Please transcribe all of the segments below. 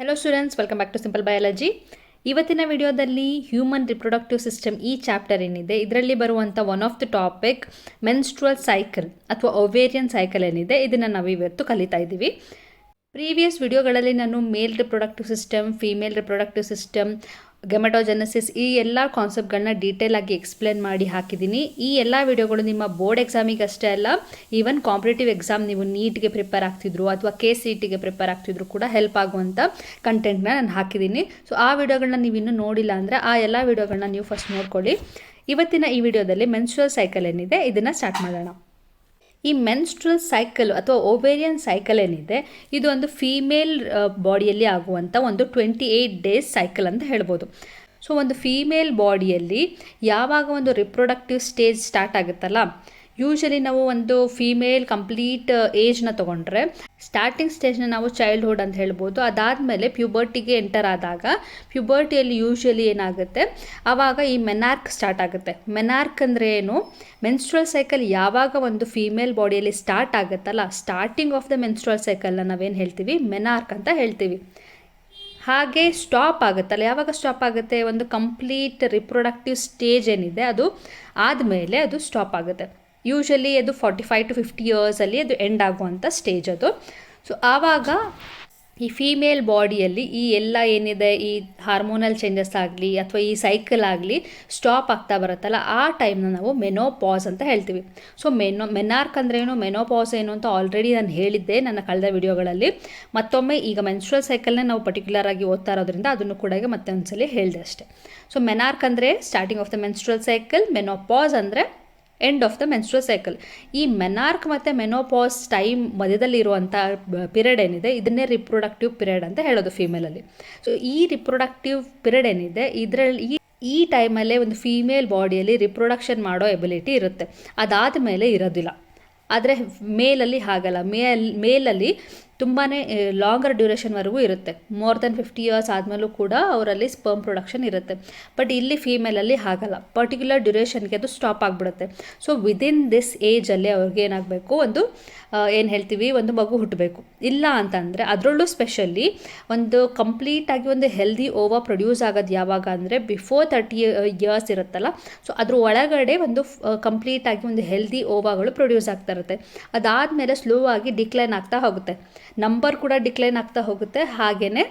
Hello students welcome back to simple biology ಇವತ್ತಿನ ವಿಡಿಯೋದಲ್ಲಿ human reproductive system ಈ chapter ಏನಿದೆ, ಇದರಲ್ಲಿ ಬರುವಂಥ one of the topic menstrual cycle ಅಥವಾ ಒವೇರಿಯನ್ ಸೈಕಲ್ ಏನಿದೆ, ಇದನ್ನು ನಾವು ಇವತ್ತು ಕಲಿತಾ ಇದ್ದೀವಿ. ಪ್ರೀವಿಯಸ್ ವಿಡಿಯೋಗಳಲ್ಲಿ ನಾನು male reproductive system female reproductive system gametogenesis ಈ ಎಲ್ಲ ಕಾನ್ಸೆಪ್ಟ್ಗಳನ್ನ ಡೀಟೇಲ್ ಆಗಿ ಎಕ್ಸ್ಪ್ಲೇನ್ ಮಾಡಿ ಹಾಕಿದ್ದೀನಿ ಈ ಎಲ್ಲ ವಿಡಿಯೋಗಳು ನಿಮ್ಮ ಬೋರ್ಡ್ ಎಕ್ಸಾಮಿಗೆ ಅಷ್ಟೇ ಅಲ್ಲ ಈವನ್ ಕಾಂಪಿಟೇಟಿವ್ ಎಕ್ಸಾಮ್ ನೀವು ನೀಟ್ಗೆ ಪ್ರಿಪೇರ್ ಆಗ್ತಿದ್ರು ಅಥವಾ ಕೆ ಸಿ ಟಿಗೆ ಪ್ರಿಪೇರ್ ಆಗ್ತಿದ್ರು ಕೂಡ ಹೆಲ್ಪ್ ಆಗುವಂಥ ಕಂಟೆಂಟ್ನ ನಾನು ಹಾಕಿದ್ದೀನಿ ಸೊ ಆ ವಿಡಿಯೋಗಳನ್ನ ನೀವು ಇನ್ನೂ ನೋಡಿಲ್ಲ ಅಂದರೆ ಆ ಎಲ್ಲ ವಿಡಿಯೋಗಳನ್ನ ನೀವು ಫಸ್ಟ್ ನೋಡ್ಕೊಳ್ಳಿ. ಇವತ್ತಿನ ಈ ವಿಡಿಯೋದಲ್ಲಿ ಮೆನ್ಸುರಲ್ ಸೈಕಲ್ ಏನಿದೆ, ಇದನ್ನು ಸ್ಟಾರ್ಟ್ ಮಾಡೋಣ. ಈ ಮೆನ್ಸ್ಟ್ರಲ್ ಸೈಕಲ್ ಅಥವಾ ಓವೇರಿಯನ್ ಸೈಕಲ್ ಏನಿದೆ, ಇದು ಒಂದು ಫೀಮೇಲ್ ಬಾಡಿಯಲ್ಲಿ ಆಗುವಂಥ ಒಂದು ಟ್ವೆಂಟಿ ಏಯ್ಟ್ ಡೇಸ್ ಸೈಕಲ್ ಅಂತ ಹೇಳ್ಬೋದು. ಸೊ ಒಂದು ಫೀಮೇಲ್ ಬಾಡಿಯಲ್ಲಿ ಯಾವಾಗ ಒಂದು ರಿಪ್ರೊಡಕ್ಟಿವ್ ಸ್ಟೇಜ್ ಸ್ಟಾರ್ಟ್ ಆಗುತ್ತಲ್ಲ ಯೂಶಲಿ ನಾವು ಒಂದು ಫೀಮೇಲ್ ಕಂಪ್ಲೀಟ್ ಏಜ್ನ ತೊಗೊಂಡ್ರೆ ಸ್ಟಾರ್ಟಿಂಗ್ ಸ್ಟೇಜ್ನ ನಾವು ಚೈಲ್ಡ್ಹುಡ್ ಅಂತ ಹೇಳ್ಬೋದು. ಅದಾದಮೇಲೆ ಪ್ಯೂಬರ್ಟಿಗೆ ಎಂಟರ್ ಆದಾಗ ಪ್ಯೂಬರ್ಟಿಯಲ್ಲಿ ಯೂಶಲಿ ಏನಾಗುತ್ತೆ? ಆವಾಗ ಈ ಮೆನಾರ್ಕ್ ಸ್ಟಾರ್ಟ್ ಆಗುತ್ತೆ. ಮೆನಾರ್ಕ್ ಅಂದರೆ ಏನು? ಮೆನ್ಸ್ಟ್ರಲ್ ಸೈಕಲ್ ಯಾವಾಗ ಒಂದು ಫೀಮೇಲ್ ಬಾಡಿಯಲ್ಲಿ ಸ್ಟಾರ್ಟ್ ಆಗುತ್ತಲ್ಲ? ಸ್ಟಾರ್ಟಿಂಗ್ ಆಫ್ ದ ಮೆನ್ಸ್ಟ್ರಲ್ ಸೈಕಲ್ನ ನಾವೇನು ಹೇಳ್ತೀವಿ? ಮೆನಾರ್ಕ್ ಅಂತ ಹೇಳ್ತೀವಿ. ಹಾಗೆ ಸ್ಟಾಪ್ ಆಗುತ್ತಲ್ಲ? ಯಾವಾಗ ಸ್ಟಾಪ್ ಆಗುತ್ತೆ? ಒಂದು ಕಂಪ್ಲೀಟ್ ರಿಪ್ರೊಡಕ್ಟಿವ್ ಸ್ಟೇಜ್ ಏನಿದೆ, ಅದು ಆದಮೇಲೆ ಅದು ಸ್ಟಾಪ್ ಆಗುತ್ತೆ. ಯೂಶಲಿ ಅದು ಫಾರ್ಟಿ ಫೈವ್ ಟು ಫಿಫ್ಟಿ ಇಯರ್ಸಲ್ಲಿ ಅದು ಎಂಡ್ ಆಗುವಂಥ ಸ್ಟೇಜ್ ಅದು. ಸೊ ಆವಾಗ ಈ ಫೀಮೇಲ್ ಬಾಡಿಯಲ್ಲಿ ಈ ಎಲ್ಲ ಏನಿದೆ, ಈ ಹಾರ್ಮೋನಲ್ ಚೇಂಜಸ್ ಆಗಲಿ ಅಥವಾ ಈ ಸೈಕಲ್ ಆಗಲಿ ಸ್ಟಾಪ್ ಆಗ್ತಾ ಬರುತ್ತಲ್ಲ, ಆ ಟೈಮ್ನ ನಾವು ಮೆನೋಪಾಸ್ ಅಂತ ಹೇಳ್ತೀವಿ. ಸೊ ಮೆನೋ ಮೆನಾರ್ಕ್ ಏನು? ಮೆನೋಪಾಸ್ ಏನು ಅಂತ ಆಲ್ರೆಡಿ ನಾನು ಹೇಳಿದ್ದೆ ನನ್ನ ಕಳೆದ ವಿಡಿಯೋಗಳಲ್ಲಿ ಮತ್ತೊಮ್ಮೆ ಈಗ ಮೆನ್ಸ್ಟ್ರಲ್ ಸೈಕಲ್ನೇ ನಾವು ಪರ್ಟಿಕ್ಯುಲರ್ ಆಗಿ ಓದ್ತಾ ಇರೋದ್ರಿಂದ ಅದನ್ನು ಕೂಡ ಈಗ ಮತ್ತೆ ಒಂದ್ಸಲಿ ಹೇಳಿದೆ ಅಷ್ಟೇ. ಸೊ ಮೆನಾರ್ಕ್ ಅಂದರೆ starting of the menstrual cycle menopause ಅಂದರೆ end of the menstrual cycle ಈ ಮೆನಾರ್ಕ್ ಮತ್ತು ಮೆನೋಪಾಸ್ ಟೈಮ್ ಮಧ್ಯದಲ್ಲಿರುವಂಥ ಪಿರಿಯಡ್ ಏನಿದೆ, ಇದನ್ನೇ ರಿಪ್ರೊಡಕ್ಟಿವ್ ಪಿರಿಯಡ್ ಅಂತ ಹೇಳೋದು ಫೀಮೇಲಲ್ಲಿ ಸೊ ಈ ರಿಪ್ರೊಡಕ್ಟಿವ್ ಪಿರಿಯಡ್ ಏನಿದೆ, ಇದರಲ್ಲಿ, ಈ ಈ ಟೈಮಲ್ಲೇ ಒಂದು ಫೀಮೇಲ್ ಬಾಡಿಯಲ್ಲಿ ರಿಪ್ರೊಡಕ್ಷನ್ ಮಾಡೋ ಎಬಿಲಿಟಿ ಇರುತ್ತೆ. ಅದಾದ ಮೇಲೆ ಇರೋದಿಲ್ಲ. ಆದರೆ ಮೇಲಲ್ಲಿ ಹಾಗಲ್ಲ. ಮೇಲ್, ಮೇಲಲ್ಲಿ ತುಂಬಾ ಲಾಂಗರ್ ಡ್ಯೂರೇಷನ್ವರೆಗೂ ಇರುತ್ತೆ. ಮೋರ್ ದೆನ್ ಫಿಫ್ಟಿ ಇಯರ್ಸ್ ಆದಮೇಲೂ ಕೂಡ ಅವರಲ್ಲಿ ಸ್ಪರ್ಮ್ ಪ್ರೊಡಕ್ಷನ್ ಇರುತ್ತೆ. ಬಟ್ ಇಲ್ಲಿ ಫೀಮೇಲಲ್ಲಿ ಆಗಲ್ಲ ಪರ್ಟಿಕ್ಯುಲರ್ ಡ್ಯೂರೇಷನ್ಗೆ ಅದು ಸ್ಟಾಪ್ ಆಗಿಬಿಡುತ್ತೆ. ಸೊ ವಿದಿನ್ ದಿಸ್ ಏಜಲ್ಲಿ ಅವ್ರಿಗೆ ಏನಾಗಬೇಕು? ಒಂದು ಏನು ಹೇಳ್ತೀವಿ? ಒಂದು ಮಗು ಹುಟ್ಟಬೇಕು ಇಲ್ಲ ಅಂತಂದರೆ ಅದರಲ್ಲೂ ಸ್ಪೆಷಲಿ ಒಂದು ಕಂಪ್ಲೀಟಾಗಿ ಒಂದು ಹೆಲ್ದಿ ಓವಾ ಪ್ರೊಡ್ಯೂಸ್ ಆಗೋದು ಯಾವಾಗ ಅಂದರೆ ಬಿಫೋರ್ ತರ್ಟಿ ಇಯರ್ಸ್ ಇರುತ್ತಲ್ಲ. ಸೊ ಅದ್ರ ಒಳಗಡೆ ಒಂದು ಕಂಪ್ಲೀಟಾಗಿ ಒಂದು ಹೆಲ್ದಿ ಓವಾಗಳು ಪ್ರೊಡ್ಯೂಸ್ ಆಗ್ತಾ ಇರುತ್ತೆ. ಅದಾದಮೇಲೆ ಸ್ಲೋ ಆಗಿ ಡಿಕ್ಲೈನ್ ಆಗ್ತಾ ಹೋಗುತ್ತೆ. ನಂಬರ್ ಕೂಡ ಡಿಕ್ಲೈನ್ ಆಗ್ತಾ ಹೋಗುತ್ತೆ. ಹಾಗೆಯೇ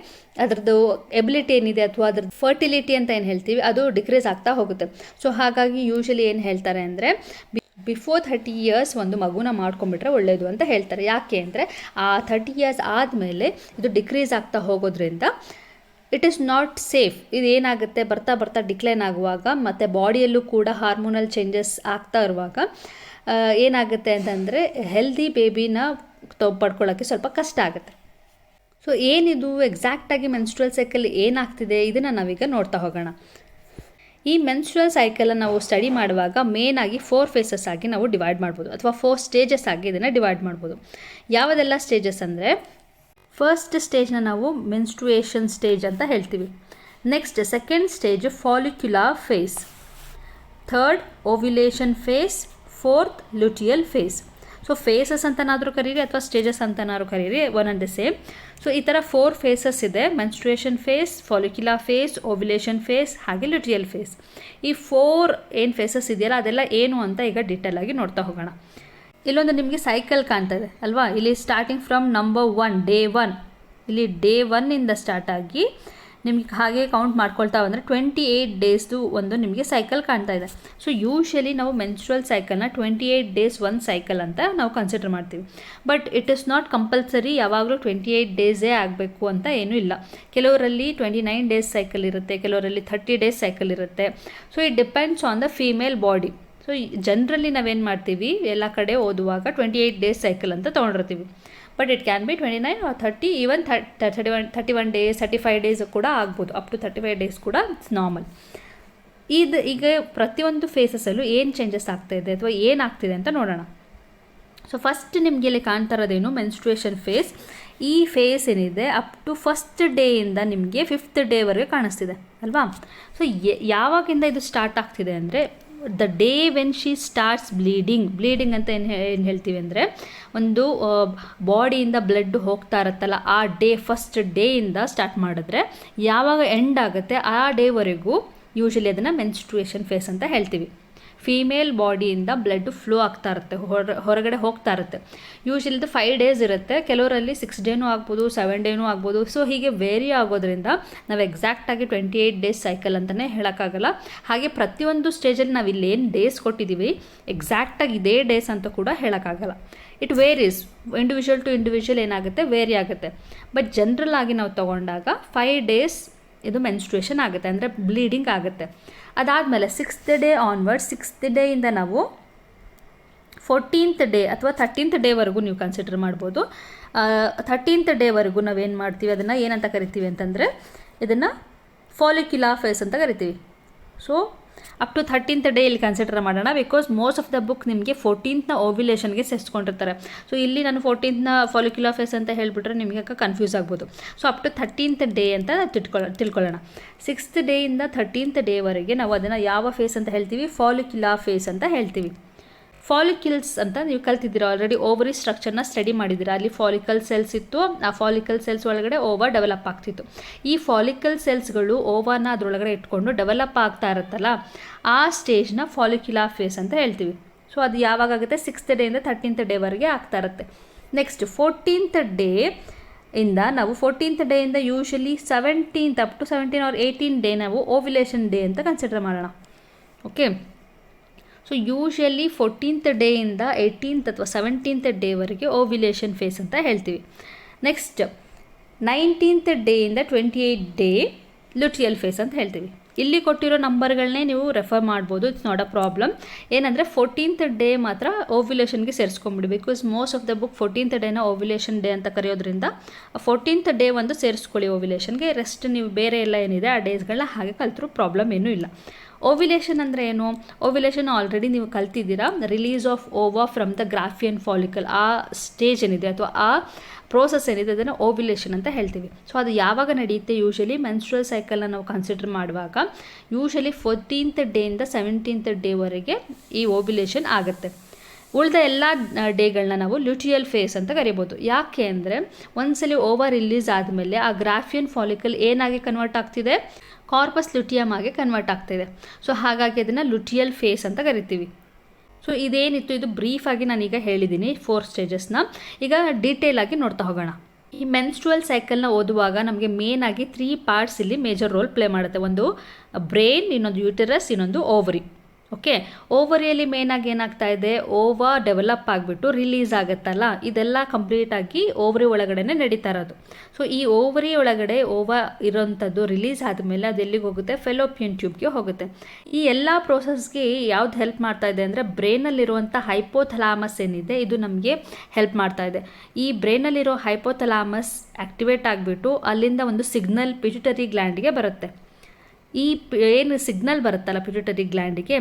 ಅದರದ್ದು ಎಬಿಲಿಟಿ ಏನಿದೆ ಅಥವಾ ಅದ್ರದ್ದು ಫರ್ಟಿಲಿಟಿ ಅಂತ ಏನು ಹೇಳ್ತೀವಿ, ಅದು ಡಿಕ್ರೀಸ್ ಆಗ್ತಾ ಹೋಗುತ್ತೆ. ಸೊ ಹಾಗಾಗಿ ಯೂಶಲಿ ಏನು ಹೇಳ್ತಾರೆ ಅಂದರೆ ಬಿಫೋರ್ ಥರ್ಟಿ ಇಯರ್ಸ್ ಒಂದು ಮಗುನ ಮಾಡ್ಕೊಂಡ್ಬಿಟ್ರೆ ಒಳ್ಳೆಯದು ಅಂತ ಹೇಳ್ತಾರೆ. ಯಾಕೆ ಅಂದರೆ, ಆ ಥರ್ಟಿ ಇಯರ್ಸ್ ಆದಮೇಲೆ ಇದು ಡಿಕ್ರೀಸ್ ಆಗ್ತಾ ಹೋಗೋದ್ರಿಂದ ಇಟ್ ಈಸ್ ನಾಟ್ ಸೇಫ್ ಇದು ಏನಾಗುತ್ತೆ, ಬರ್ತಾ ಬರ್ತಾ ಡಿಕ್ಲೈನ್ ಆಗುವಾಗ ಮತ್ತು ಬಾಡಿಯಲ್ಲೂ ಕೂಡ ಹಾರ್ಮೋನಲ್ ಚೇಂಜಸ್ ಆಗ್ತಾ ಇರುವಾಗ ಏನಾಗುತ್ತೆ ಅಂತಂದರೆ ಹೆಲ್ದಿ ಬೇಬಿನ ಪಡ್ಕೊಳ್ಳೋಕ್ಕೆ ಸ್ವಲ್ಪ ಕಷ್ಟ ಆಗುತ್ತೆ. ಸೊ ಏನಿದು? ಎಕ್ಸಾಕ್ಟಾಗಿ ಮೆನ್ಸ್ಟ್ರಲ್ ಸೈಕಲ್ ಏನಾಗ್ತಿದೆ? ಇದನ್ನು ನಾವೀಗ ನೋಡ್ತಾ ಹೋಗೋಣ. ಈ ಮೆನ್ಸ್ಟ್ರಲ್ ಸೈಕಲನ್ನು ನಾವು ಸ್ಟಡಿ ಮಾಡುವಾಗ ಮೇನ್ ಆಗಿ ಫೋರ್ ಫೇಸಸ್ ಆಗಿ ನಾವು ಡಿವೈಡ್ ಮಾಡ್ಬೋದು. ಅಥವಾ ಫೋರ್ ಸ್ಟೇಜಸ್ ಆಗಿ ಇದನ್ನು ಡಿವೈಡ್ ಮಾಡ್ಬೋದು. ಯಾವುದೆಲ್ಲ ಸ್ಟೇಜಸ್ ಅಂದರೆ ಫಸ್ಟ್ ಸ್ಟೇಜ್ನ ನಾವು ಮೆನ್ಸ್ಟ್ರುಯೇಷನ್ ಸ್ಟೇಜ್ ಅಂತ ಹೇಳ್ತೀವಿ. Next second stage follicular phase third ovulation phase fourth luteal phase so phases ಅಂತನಾದರೂ ಕರೀರಿ ಅಥವಾ ಸ್ಟೇಜಸ್ ಅಂತನಾದ್ರು ಕರೀರಿ one and the same so ಈ ಥರ ಫೋರ್ ಫೇಸಸ್ ಇದೆ. Menstruation phase follicular phase ovulation phase ಹಾಗೆ ಲಿಟಿಯಲ್ ಫೇಸ್ ಈ ಫೋರ್ ಏನು ಫೇಸಸ್ ಇದೆಯಲ್ಲ, ಅದೆಲ್ಲ ಏನು ಅಂತ ಈಗ ಡಿಟೇಲ್ ಆಗಿ ನೋಡ್ತಾ ಹೋಗೋಣ. ಇಲ್ಲೊಂದು ನಿಮಗೆ ಸೈಕಲ್ ಕಾಣ್ತದೆ, ಅಲ್ವಾ? ಇಲ್ಲಿ starting from number one day one ಇಲ್ಲಿ ಡೇ ಒನ್ನಿಂದ ಸ್ಟಾರ್ಟ್ ಆಗಿ ನಿಮಗೆ ಹಾಗೆ ಕೌಂಟ್ ಮಾಡ್ಕೊಳ್ತಾ ಬಂದರೆ ಟ್ವೆಂಟಿ ಏಯ್ಟ್ ಡೇಸ್ದು ಒಂದು ನಿಮಗೆ ಸೈಕಲ್ ಕಾಣ್ತಾ ಇದೆ. ಸೊ ಯೂಶ್ವಲಿ ನಾವು ಮೆನ್ಸ್ಟ್ರಲ್ ಸೈಕಲ್ನ ಟ್ವೆಂಟಿ ಏಯ್ಟ್ ಡೇಸ್ ಒಂದು ಸೈಕಲ್ ಅಂತ ನಾವು ಕನ್ಸಿಡರ್ ಮಾಡ್ತೀವಿ. But it is not compulsory ಯಾವಾಗಲೂ ಟ್ವೆಂಟಿ ಏಯ್ಟ್ ಡೇಸೇ ಆಗಬೇಕು ಅಂತ ಏನೂ ಇಲ್ಲ. ಕೆಲವರಲ್ಲಿ ಟ್ವೆಂಟಿ ನೈನ್ ಡೇಸ್ ಸೈಕಲ್ ಇರುತ್ತೆ, ಕೆಲವರಲ್ಲಿ ಥರ್ಟಿ ಡೇಸ್ ಸೈಕಲ್ ಇರುತ್ತೆ. So it depends on the female body so generally ನಾವೇನು ಮಾಡ್ತೀವಿ? ಎಲ್ಲ ಕಡೆ ಓದುವಾಗ ಟ್ವೆಂಟಿ ಏಯ್ಟ್ ಡೇಸ್ ಸೈಕಲ್ ಅಂತ ತೊಗೊಂಡಿರ್ತೀವಿ. But it can be twenty nine thirty even thirty one thirty one days thirty five days ಕೂಡ ಆಗ್ಬೋದು. Up to thirty five days ಕೂಡ it's normal ಇದು ಈಗ ಪ್ರತಿಯೊಂದು ಫೇಸಸಲ್ಲೂ ಏನು ಚೇಂಜಸ್ ಆಗ್ತಾಯಿದೆ ಅಥವಾ ಏನಾಗ್ತಿದೆ ಅಂತ ನೋಡೋಣ. ಸೊ ಫಸ್ಟ್ ನಿಮಗೆ ಇಲ್ಲಿ ಕಾಣ್ತಾ ಇರೋದೇನು ಮೆನ್ಸ್ಟ್ರುಯೇಷನ್ ಫೇಸ್ ಈ ಫೇಸ್ ಏನಿದೆ ಅಪ್ ಟು ಫಸ್ಟ್ ಡೇಯಿಂದ ನಿಮಗೆ ಫಿಫ್ತ್ ಡೇವರೆಗೆ ಕಾಣಿಸ್ತಿದೆ, ಅಲ್ವಾ? ಸೊ ಯಾವಾಗಿಂದ ಇದು ಸ್ಟಾರ್ಟ್ ಆಗ್ತಿದೆ ಅಂದರೆ the day when she starts bleeding bleeding ಅಂತ ಏನು ಏನು ಹೇಳ್ತೀವಿ ಅಂದರೆ, ಒಂದು ಬಾಡಿಯಿಂದ ಬ್ಲಡ್ ಹೋಗ್ತಾ ಇರುತ್ತಲ್ಲ, ಆ ಡೇ ಫಸ್ಟ್ ಡೇಯಿಂದ ಸ್ಟಾರ್ಟ್ ಮಾಡಿದ್ರೆ, ಯಾವಾಗ ಎಂಡ್ ಆಗುತ್ತೆ, ಆ ಡೇವರೆಗೂ ಯೂಶಲಿ ಅದನ್ನು ಮೆನ್ಸ್ಟ್ರುಯೇಷನ್ ಫೇಸ್ ಅಂತ ಹೇಳ್ತೀವಿ. ಫೀಮೇಲ್ ಬಾಡಿಯಿಂದ ಬ್ಲಡ್ ಫ್ಲೋ ಆಗ್ತಾ ಇರುತ್ತೆ, ಹೊರ, ಹೊರಗಡೆ ಹೋಗ್ತಾ ಇರುತ್ತೆ. ಯೂಶಲಿ ಇದು ಫೈವ್ ಡೇಸ್ ಇರುತ್ತೆ, ಕೆಲವರಲ್ಲಿ ಸಿಕ್ಸ್ ಡೇನೂ ಆಗ್ಬೋದು ಸೆವೆನ್ ಡೇನೂ ಆಗ್ಬೋದು. ಸೊ ಹೀಗೆ ವೇರಿ ಆಗೋದ್ರಿಂದ ನಾವು ಎಕ್ಸಾಕ್ಟಾಗಿ ಟ್ವೆಂಟಿ ಏಯ್ಟ್ ಡೇಸ್ ಸೈಕಲ್ ಅಂತಲೇ ಹೇಳೋಕ್ಕಾಗಲ್ಲ. ಹಾಗೆ ಪ್ರತಿಯೊಂದು ಸ್ಟೇಜಲ್ಲಿ ನಾವು ಇಲ್ಲಿ ಏನು ಡೇಸ್ ಕೊಟ್ಟಿದ್ದೀವಿ ಎಕ್ಸಾಕ್ಟಾಗಿ ಇದೇ ಡೇಸ್ ಅಂತ ಕೂಡ ಹೇಳೋಕ್ಕಾಗಲ್ಲ. It varies individual to individual ಏನಾಗುತ್ತೆ? ವೇರಿ ಆಗುತ್ತೆ. ಬಟ್ ಜನ್ರಲ್ ಆಗಿ ನಾವು ತೊಗೊಂಡಾಗ ಫೈವ್ ಡೇಸ್ ಇದು ಮೆನ್ಸ್ಟ್ರೇಷನ್ ಆಗುತ್ತೆ, ಅಂದರೆ ಬ್ಲೀಡಿಂಗ್ ಆಗುತ್ತೆ. ಅದಾದಮೇಲೆ ಸಿಕ್ಸ್ತ್ ಡೇ ಆನ್ವರ್ಡ್ ಸಿಕ್ಸ್ತ್ ಡೇಯಿಂದ ನಾವು ಫೋರ್ಟೀನ್ತ್ ಡೇ ಅಥವಾ ಥರ್ಟೀನ್ತ್ ಡೇವರೆಗೂ ನೀವು ಕನ್ಸಿಡರ್ ಮಾಡ್ಬೋದು. ಥರ್ಟೀನ್ತ್ ಡೇವರೆಗೂ ನಾವೇನು ಮಾಡ್ತೀವಿ, ಅದನ್ನು ಏನಂತ ಕರಿತೀವಿ ಅಂತಂದರೆ, ಇದನ್ನು ಫಾಲಿಕ್ಯುಲಾ ಫೇಸ್ ಅಂತ ಕರಿತೀವಿ. So up to thirteenth day ಇಲ್ಲಿ ಕನ್ಸಿಡರ್ ಮಾಡೋಣ because most of the book ನಿಮಗೆ ಫೋರ್ಟೀನ್ತ್ನ ಓವ್ಯುಲೇಷನ್ಗೆ ಸೆಸ್ಕೊಂಡಿರ್ತಾರೆ. ಸೊ ಇಲ್ಲಿ ನಾನು ಫೋರ್ಟೀನ್ತ್ನ ಫಾಲಿಕ್ಯುಲಾಫೇಸ್ ಅಂತ ಹೇಳಿಬಿಟ್ರೆ ನಿಮಗೆ ಕನ್ಫ್ಯೂಸ್ ಆಗ್ಬೋದು. So up to thirteenth day ಅಂತ ತಿಳ್ಕೊಳ್ಳೋ ತಿಳ್ಕೊಳ್ಳೋಣ. ಸಿಕ್ಸ್ತ್ ಡೇಯಿಂದ ಥರ್ಟೀನ್ತ್ ಡೇವರೆಗೆ ನಾವು ಅದನ್ನು ಯಾವ ಫೇಸ್ ಅಂತ ಹೇಳ್ತೀವಿ? ಫಾಲಿಕ್ಯುಲಾ ಫೇಸ್ ಅಂತ ಹೇಳ್ತೀವಿ. ಫಾಲಿಕ್ಯುಲ್ಸ್ ಅಂತ ನೀವು ಕಲ್ತಿದ್ದೀರಾ ಆಲ್ರೆಡಿ ಓವರಿ ಸ್ಟ್ರಕ್ಚರ್ನ ಸ್ಟಡಿ ಮಾಡಿದ್ದೀರಾ. ಅಲ್ಲಿ ಫಾಲಿಕಲ್ ಸೆಲ್ಸ್ ಇತ್ತು, ಆ ಫಾಲಿಕಲ್ ಸೆಲ್ಸ್ ಒಳಗಡೆ ಓವ ಡೆವಲಪ್ ಆಗ್ತಿತ್ತು. ಈ ಫಾಲಿಕಲ್ ಸೆಲ್ಸ್ಗಳು ಓವಾನ ಅದರೊಳಗಡೆ ಇಟ್ಕೊಂಡು ಡೆವಲಪ್ ಆಗ್ತಾ ಇರುತ್ತಲ್ಲ, ಆ ಸ್ಟೇಜ್ನ ಫಾಲಿಕ್ಯುಲಾ ಫೇಸ್ ಅಂತ ಹೇಳ್ತೀವಿ. ಸೊ ಅದು ಯಾವಾಗ ಆಗುತ್ತೆ? ಸಿಕ್ಸ್ತ್ ಡೇಯಿಂದ ಥರ್ಟೀನ್ತ್ ಡೇವರೆಗೆ ಆಗ್ತಾ ಇರುತ್ತೆ. ನೆಕ್ಸ್ಟ್ ಫೋರ್ಟೀನ್ತ್ ಡೇ ಇಂದ ನಾವು fourteenth ಡೇಯಿಂದ usually seventeenth up to seventeen or eighteen day ನಾವು ಓವಿಲೇಷನ್ ಡೇ ಅಂತ ಕನ್ಸಿಡರ್ ಮಾಡೋಣ. ಓಕೆ ಸೊ ಯೂಶಲಿ ಫೋರ್ಟೀನ್ತ್ ಡೇಯಿಂದ ಏಯ್ಟೀನ್ತ್ ಅಥವಾ ಸೆವೆಂಟೀನ್ತ್ ಡೇವರೆಗೆ ಓವ್ಯುಲೇಷನ್ ಫೇಸ್ ಅಂತ ಹೇಳ್ತೀವಿ. Next nineteenth ಡೇಯಿಂದ twenty eight day luteal phase ಅಂತ ಹೇಳ್ತೀವಿ. ಇಲ್ಲಿ ಕೊಟ್ಟಿರೋ ನಂಬರ್ಗಳನ್ನೇ ನೀವು ರೆಫರ್ ಮಾಡ್ಬೋದು ಇಟ್ಸ್ ನಾಟ್ ಅ ಪ್ರಾಬ್ಲಮ್ ಏನಂದರೆ ಫೋರ್ಟೀನ್ತ್ ಡೇ ಮಾತ್ರ ಓವ್ಯುಲೇಷನ್ಗೆ ಸೇರಿಸ್ಕೊಂಬಿಡಿ because most of the book fourteenth ಡೇನ ovulation day ಅಂತ ಕರೆಯೋದ್ರಿಂದ ಫೋರ್ಟೀನ್ತ್ ಡೇ ಒಂದು ಸೇರಿಸ್ಕೊಳ್ಳಿ ಓವ್ಯುಲೇಷನ್ಗೆ ರೆಸ್ಟ್ ನೀವು ಬೇರೆ ಎಲ್ಲ ಏನಿದೆ, ಆ ಡೇಸ್ಗಳನ್ನ ಹಾಗೆ ಕಲ್ತರೂ ಪ್ರಾಬ್ಲಮ್ ಏನೂ ಇಲ್ಲ. ಓವ್ಯುಲೇಷನ್ ಅಂದರೆ ಏನು? ಓವಿಲೇಷನ್ ಆಲ್ರೆಡಿ ನೀವು ಕಲ್ತಿದ್ದೀರಾ. Release of ova from the Graafian follicle ಆ ಸ್ಟೇಜ್ ಏನಿದೆ ಅಥವಾ ಆ ಪ್ರೋಸೆಸ್ ಏನಿದೆ ಅದನ್ನು ಓವಿಲೇಷನ್ ಅಂತ ಹೇಳ್ತೀವಿ. ಸೊ ಅದು ಯಾವಾಗ ನಡೆಯುತ್ತೆ? ಯೂಶಲಿ ಮೆನ್ಸ್ಟ್ರಲ್ ಸೈಕಲ್ನ ನಾವು ಕನ್ಸಿಡರ್ ಮಾಡುವಾಗ ಯೂಶಲಿ ಫೋರ್ಟೀನ್ತ್ ಡೇಯಿಂದ ಸೆವೆಂಟೀನ್ತ್ ಡೇವರೆಗೆ ಈ ಓವಿಲೇಷನ್ ಆಗುತ್ತೆ. ಉಳಿದ ಎಲ್ಲ ಡೇಗಳನ್ನ ನಾವು ಲ್ಯೂಟಿಯಲ್ ಫೇಸ್ ಅಂತ ಕರಿಬೋದು. ಯಾಕೆ ಅಂದರೆ, ಒಂದ್ಸಲಿ ಓವರ್ ರಿಲೀಸ್ ಆದಮೇಲೆ ಆ ಗ್ರಾಫಿಯನ್ ಫಾಲಿಕಲ್ ಏನಾಗಿ ಕನ್ವರ್ಟ್ ಆಗ್ತಿದೆ? ಕಾರ್ಪಸ್ ಲುಟಿಯಮ್ ಆಗಿ ಕನ್ವರ್ಟ್ ಆಗ್ತಿದೆ. ಸೊ ಹಾಗಾಗಿ ಅದನ್ನು ಲುಟಿಯಲ್ ಫೇಸ್ ಅಂತ ಕರಿತೀವಿ. ಸೊ ಇದೇನಿತ್ತು? ಇದು ಬ್ರೀಫಾಗಿ ನಾನೀಗ ಹೇಳಿದ್ದೀನಿ ಫೋರ್ ಸ್ಟೇಜಸ್ನ ಈಗ ಡೀಟೇಲ್ ಆಗಿ ನೋಡ್ತಾ ಹೋಗೋಣ. ಈ ಮೆನ್ಸ್ಟ್ರುವಲ್ ಸೈಕಲ್ನ ಓದುವಾಗ ನಮಗೆ ಮೇನ್ ಆಗಿ ತ್ರೀ ಪಾರ್ಟ್ಸ್ ಇಲ್ಲಿ ಮೇಜರ್ ರೋಲ್ ಪ್ಲೇ ಮಾಡುತ್ತೆ. ಒಂದು ಬ್ರೈನ್ ಇನ್ನೊಂದು ಯೂಟರಸ್ ಇನ್ನೊಂದು ಓವರಿ ಓಕೆ ಓವರಿಯಲ್ಲಿ ಮೇನಾಗಿ ಏನಾಗ್ತಾ ಇದೆ? ಓವಾ ಡೆವಲಪ್ ಆಗಿಬಿಟ್ಟು ರಿಲೀಸ್ ಆಗುತ್ತಲ್ಲ? ಇದೆಲ್ಲ ಕಂಪ್ಲೀಟಾಗಿ ಓವರಿ ಒಳಗಡೆ ನಡೀತಾ ಇರೋದು. ಸೊ ಈ ಓವರಿ ಒಳಗಡೆ ಓವಾ ಇರೋಂಥದ್ದು ರಿಲೀಸ್ ಆದಮೇಲೆ ಅದು ಎಲ್ಲಿಗೆ ಹೋಗುತ್ತೆ? ಫೆಲೋಪಿಯನ್ ಟ್ಯೂಬ್ಗೆ ಹೋಗುತ್ತೆ. ಈ ಎಲ್ಲ ಪ್ರೋಸೆಸ್ಗೆ ಯಾವ್ದು ಹೆಲ್ಪ್ ಮಾಡ್ತಾ ಇದೆ ಅಂದರೆ ಬ್ರೈನಲ್ಲಿರುವಂಥ ಹೈಪೋಥಲಾಮಸ್ ಏನಿದೆ, ಇದು ನಮಗೆ ಹೆಲ್ಪ್ ಮಾಡ್ತಾ ಇದೆ. ಈ ಬ್ರೈನಲ್ಲಿರೋ ಹೈಪೋಥಲಾಮಸ್ ಆ್ಯಕ್ಟಿವೇಟ್ ಆಗಿಬಿಟ್ಟು ಅಲ್ಲಿಂದ ಒಂದು ಸಿಗ್ನಲ್ ಪಿಟ್ಯುಟರಿ ಗ್ಲ್ಯಾಂಡ್ಗೆ ಬರುತ್ತೆ. ಈ ಏನು ಸಿಗ್ನಲ್ ಬರುತ್ತಲ್ಲ ಪ್ಯೂಟರಿ ಗ್ಲ್ಯಾಂಡಿಗೆ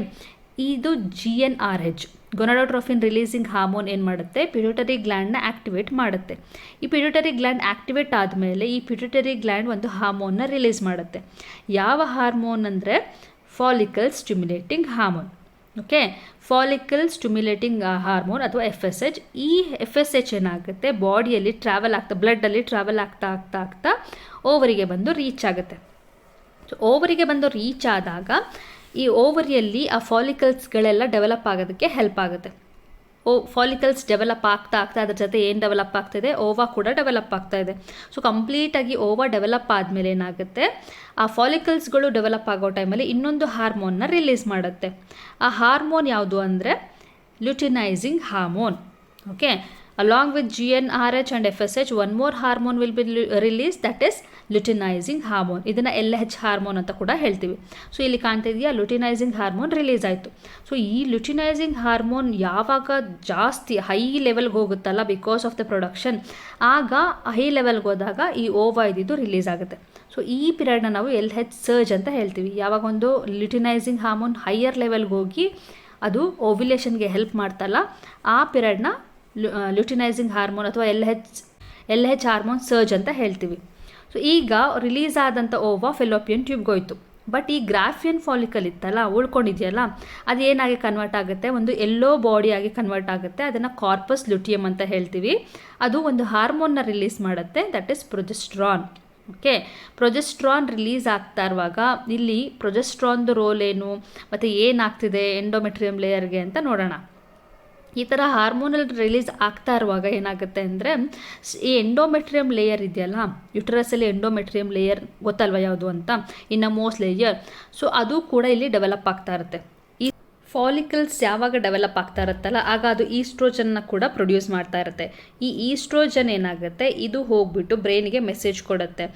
ಇದು G N R H gonadotrophin releasing hormone ಏನು ಮಾಡುತ್ತೆ? ಪ್ಯೂಟರಿ ಗ್ಲ್ಯಾಂಡ್ನ ಆ್ಯಕ್ಟಿವೇಟ್ ಮಾಡುತ್ತೆ. ಈ ಪ್ಯೂಟರಿ ಗ್ಲ್ಯಾಂಡ್ ಆ್ಯಕ್ಟಿವೇಟ್ ಆದಮೇಲೆ ಈ ಪ್ಯೂಟರಿ ಗ್ಲ್ಯಾಂಡ್ ಒಂದು ಹಾರ್ಮೋನ್ನ ರಿಲೀಸ್ ಮಾಡುತ್ತೆ. ಯಾವ ಹಾರ್ಮೋನ್ ಅಂದರೆ? Follicle stimulating hormone okay follicle stimulating hormone ಅಥವಾ ಎಫ್ ಎಸ್ ಎಚ್ ಈ ಎಫ್ ಎಸ್ ಎಚ್ ಏನಾಗುತ್ತೆ? ಬಾಡಿಯಲ್ಲಿ ಟ್ರಾವೆಲ್ ಆಗ್ತಾ ಬ್ಲಡ್ಡಲ್ಲಿ ಟ್ರಾವೆಲ್ ಆಗ್ತಾ ಆಗ್ತಾ ಆಗ್ತಾ ಓವರಿಗೆ ಬಂದು ರೀಚ್ ಆಗುತ್ತೆ. ಸೊ ಓವರಿಗೆ ಬಂದು ರೀಚ್ ಆದಾಗ ಈ ಓವರಿಯಲ್ಲಿ ಆ ಫಾಲಿಕಲ್ಸ್ಗಳೆಲ್ಲ ಡೆವಲಪ್ ಆಗೋದಕ್ಕೆ ಹೆಲ್ಪ್ ಆಗುತ್ತೆ. ಓ ಫಾಲಿಕಲ್ಸ್ ಡೆವಲಪ್ ಆಗ್ತಾ ಆಗ್ತಾ ಅದ್ರ ಜೊತೆ ಏನು ಡೆವಲಪ್ ಆಗ್ತಾಯಿದೆ ಓವಾ ಕೂಡ ಡೆವಲಪ್ ಆಗ್ತಾ ಇದೆ. ಸೊ ಕಂಪ್ಲೀಟಾಗಿ ಓವಾ ಡೆವಲಪ್ ಆದಮೇಲೆ ಏನಾಗುತ್ತೆ? ಆ ಫಾಲಿಕಲ್ಸ್ಗಳು ಡೆವಲಪ್ ಆಗೋ ಟೈಮಲ್ಲಿ ಇನ್ನೊಂದು ಹಾರ್ಮೋನ್ನ ರಿಲೀಸ್ ಮಾಡುತ್ತೆ. ಆ ಹಾರ್ಮೋನ್ ಯಾವುದು ಅಂದರೆ luteinising hormone okay along with GnRH and FSH one more hormone will be released, that is luteinising hormone ಇದನ್ನು ಎಲ್ ಎಚ್ ಹಾರ್ಮೋನ್ ಅಂತ ಕೂಡ ಹೇಳ್ತೀವಿ. ಸೊ ಇಲ್ಲಿ ಕಾಣ್ತಾ ಇದೆಯಾ? ಲುಟಿನೈಸಿಂಗ್ ಹಾರ್ಮೋನ್ ರಿಲೀಸ್ ಆಯಿತು. ಸೊ ಈ ಲುಟಿನೈಸಿಂಗ್ ಹಾರ್ಮೋನ್ ಯಾವಾಗ ಜಾಸ್ತಿ ಹೈ ಲೆವೆಲ್ಗೆ ಹೋಗುತ್ತಲ್ಲ ಬಿಕಾಸ್ ಆಫ್ ದ ಪ್ರೊಡಕ್ಷನ್ ಆಗ ಹೈ ಲೆವೆಲ್ಗೆ ಹೋದಾಗ ಈ ಓವಾ ಇದ್ದಿದ್ದು ರಿಲೀಸ್ ಆಗುತ್ತೆ. ಸೊ ಈ ಪೀರಿಯಡ್ನ ನಾವು ಎಲ್ ಹೆಚ್ ಸರ್ಜ್ ಅಂತ ಹೇಳ್ತೀವಿ. ಯಾವಾಗ ಒಂದು ಲ್ಯುಟಿನೈಸಿಂಗ್ ಹಾರ್ಮೋನ್ ಹೈಯರ್ ಲೆವೆಲ್ಗೆ ಹೋಗಿ ಅದು ಓವ್ಯುಲೇಷನ್ಗೆ ಹೆಲ್ಪ್ ಮಾಡ್ತಲ್ಲ, ಆ ಪೀರಿಯಡ್ನ ಲ್ಯುಟಿನೈಸಿಂಗ್ ಹಾರ್ಮೋನ್ ಅಥವಾ L H L H hormone surge ಅಂತ ಹೇಳ್ತೀವಿ. ಸೊ ಈಗ ರಿಲೀಸ್ ಆದಂಥ ಓವಾ ಫೆಲೋಪಿಯನ್ ಟ್ಯೂಬ್ಗೆ ಹೋಯ್ತು ಬಟ್ ಈ ಗ್ರಾಫಿಯನ್ ಫಾಲಿಕಲ್ ಇತ್ತಲ್ಲ, ಉಳ್ಕೊಂಡಿದೆಯಲ್ಲ, ಅದು ಏನಾಗಿ ಕನ್ವರ್ಟ್ ಆಗುತ್ತೆ? ಒಂದು ಎಲ್ಲೋ ಬಾಡಿಯಾಗಿ ಕನ್ವರ್ಟ್ ಆಗುತ್ತೆ. ಅದನ್ನು ಕಾರ್ಪಸ್ ಲುಟಿಯಮ್ ಅಂತ ಹೇಳ್ತೀವಿ. ಅದು ಒಂದು ಹಾರ್ಮೋನ್ನ ರಿಲೀಸ್ ಮಾಡುತ್ತೆ. That is progesterone okay progesterone release ಆಗ್ತಾ ಇರುವಾಗ ಇಲ್ಲಿ ಪ್ರೊಜೆಸ್ಟ್ರಾನ್ದು ರೋಲ್ ಏನು? ಮತ್ತು ಏನಾಗ್ತಿದೆ? ಎಂಡೋಮೆಟ್ರಿಯಮ್ ಲೇಯರ್ಗೆ ಅಂತ ನೋಡೋಣ. ಈ ಥರ ಹಾರ್ಮೋನಲ್ ರಿಲೀಸ್ ಆಗ್ತಾ ಇರುವಾಗ ಏನಾಗುತ್ತೆ ಅಂದರೆ, ಈ ಎಂಡೋಮೆಟ್ರಿಯಮ್ ಲೇಯರ್ ಇದೆಯಲ್ಲ ಯುಟ್ರಸಲ್ಲಿ ಎಂಡೋಮೆಟ್ರಿಯಮ್ ಲೇಯರ್ ಗೊತ್ತಲ್ವ ಯಾವುದು ಅಂತ? ಇನ್ನು ಮೋಸ್ಟ್ ಲೇಯರ್ ಸೊ ಅದು ಕೂಡ ಇಲ್ಲಿ ಡೆವಲಪ್ ಆಗ್ತಾ ಇರುತ್ತೆ. ಫಾಲಿಕಲ್ಸ್ ಯಾವಾಗ ಡೆವಲಪ್ ಆಗ್ತಾ ಇರುತ್ತಲ್ಲ, ಆಗ ಅದು ಈಸ್ಟ್ರೋಜನ್ನ ಕೂಡ ಪ್ರೊಡ್ಯೂಸ್ ಮಾಡ್ತಾ ಇರುತ್ತೆ. ಈ ಈಸ್ಟ್ರೋಜನ್ ಏನಾಗುತ್ತೆ? ಇದು ಹೋಗ್ಬಿಟ್ಟು ಬ್ರೈನ್ಗೆ ಮೆಸೇಜ್ ಕೊಡುತ್ತೆ.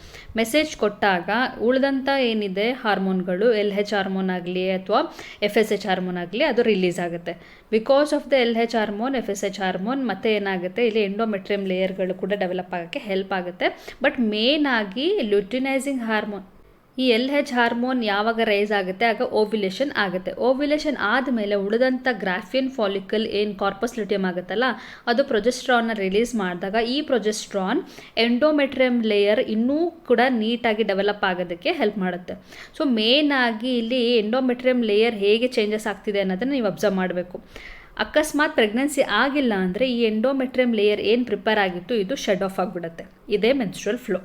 ಮೆಸೇಜ್ ಕೊಟ್ಟಾಗ ಉಳಿದಂಥ ಏನಿದೆ ಹಾರ್ಮೋನ್ಗಳು, ಎಲ್ ಹೆಚ್ ಹಾರ್ಮೋನ್ ಆಗಲಿ ಅಥವಾ ಎಫ್ ಎಸ್ ಎಚ್ ಹಾರ್ಮೋನ್ ಆಗಲಿ ಅದು ರಿಲೀಸ್ ಆಗುತ್ತೆ. Because of the L H hormone, F S H hormone ಮತ್ತೆ ಏನಾಗುತ್ತೆ? ಇಲ್ಲಿ ಎಂಡೋಮೆಟ್ರಿಯಮ್ ಲೇಯರ್ಗಳು ಕೂಡ ಡೆವಲಪ್ ಆಗೋಕ್ಕೆ ಹೆಲ್ಪ್ ಆಗುತ್ತೆ. ಬಟ್ ಮೇನ್ ಆಗಿ ಲ್ಯೂಟಿನೈಸಿಂಗ್ ಹಾರ್ಮೋನ್ ಈ ಎಲ್ ಹೆಚ್ ಹಾರ್ಮೋನ್ ಯಾವಾಗ ರೈಸ್ ಆಗುತ್ತೆ, ಆಗ ಓವ್ಯುಲೇಷನ್ ಆಗುತ್ತೆ. ಓವ್ಯುಲೇಷನ್ ಆದಮೇಲೆ ಉಳಿದಂಥ ಗ್ರಾಫಿಯನ್ ಫಾಲಿಕಲ್ ಏನು ಕಾರ್ಪಸ್ ಲಿಟಿಯಮ್ ಆಗುತ್ತಲ್ಲ, ಅದು ಪ್ರೊಜೆಸ್ಟ್ರಾನ್ನ ರಿಲೀಸ್ ಮಾಡಿದಾಗ ಈ ಪ್ರೊಜೆಸ್ಟ್ರಾನ್ ಎಂಡೋಮೆಟ್ರಿಯಮ್ ಲೇಯರ್ ಇನ್ನೂ ಕೂಡ ನೀಟಾಗಿ ಡೆವಲಪ್ ಆಗೋದಕ್ಕೆ ಹೆಲ್ಪ್ ಮಾಡುತ್ತೆ. ಸೊ ಮೇನ್ ಆಗಿ ಇಲ್ಲಿ ಎಂಡೋಮೆಟ್ರಿಯಮ್ ಲೇಯರ್ ಹೇಗೆ ಚೇಂಜಸ್ ಆಗ್ತಿದೆ ಅನ್ನೋದನ್ನು ನೀವು ಅಬ್ಸರ್ವ್ ಮಾಡಬೇಕು. ಅಕಸ್ಮಾತ್ ಪ್ರೆಗ್ನೆನ್ಸಿ ಆಗಿಲ್ಲ ಅಂದರೆ ಈ ಎಂಡೋಮೆಟ್ರಿಯಮ್ ಲೇಯರ್ ಏನು ಪ್ರಿಪೇರ್ ಆಗಿತ್ತು, ಇದು ಶೆಡ್ ಆಫ್ ಆಗಿಬಿಡುತ್ತೆ. ಇದೇ ಮೆನ್ಸ್ಟ್ರಲ್ ಫ್ಲೋ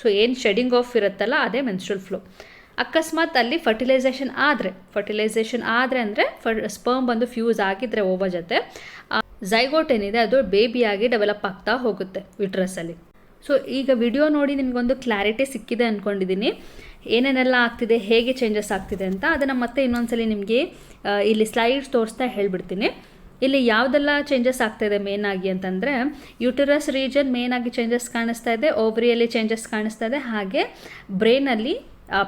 ಸೊ ಏನು ಶೆಡಿಂಗ್ ಆಫ್ ಇರುತ್ತಲ್ಲ, ಅದೇ ಮೆನ್ಸ್ಟ್ರಲ್ ಫ್ಲೋ ಅಕಸ್ಮಾತ್ ಅಲ್ಲಿ ಫರ್ಟಿಲೈಸೇಷನ್ ಆದರೆ ಫರ್ಟಿಲೈಸೇಷನ್ ಆದರೆ ಅಂದರೆ ಫರ್ ಸ್ಪರ್ಮ್ ಬಂದು ಫ್ಯೂಸ್ ಆಗಿದ್ರೆ ಓವ ಜೊತೆ ಝೈಗೋಟ್ ಏನಿದೆ, ಅದು ಬೇಬಿಯಾಗಿ ಡೆವಲಪ್ ಆಗ್ತಾ ಹೋಗುತ್ತೆ ವಿಟ್ರಸ್ಸಲ್ಲಿ ಸೊ ಈಗ ವಿಡಿಯೋ ನೋಡಿ ನಿಮಗೊಂದು ಕ್ಲಾರಿಟಿ ಸಿಕ್ಕಿದೆ ಅಂದ್ಕೊಂಡಿದ್ದೀನಿ ಏನೇನೆಲ್ಲ ಆಗ್ತಿದೆ, ಹೇಗೆ ಚೇಂಜಸ್ ಆಗ್ತಿದೆ ಅಂತ, ಅದನ್ನು ಮತ್ತೆ ಇನ್ನೊಂದ್ಸಲಿ ನಿಮಗೆ ಇಲ್ಲಿ ಸ್ಲೈಡ್ಸ್ ತೋರಿಸ್ತಾ ಹೇಳ್ಬಿಡ್ತೀನಿ. ಇಲ್ಲಿ ಯಾವುದೆಲ್ಲ ಚೇಂಜಸ್ ಆಗ್ತಾ ಇದೆ ಮೇನ್ ಆಗಿ ಅಂತಂದರೆ ಯುಟರಸ್ ರೀಜನ್ ಮೇನ್ ಆಗಿ ಚೇಂಜಸ್ ಕಾಣಿಸ್ತಾ ಇದೆ ಓಬ್ರಿಯಲ್ಲಿ ಚೇಂಜಸ್ ಕಾಣಿಸ್ತಾ ಇದೆ, ಹಾಗೆ ಬ್ರೈನಲ್ಲಿ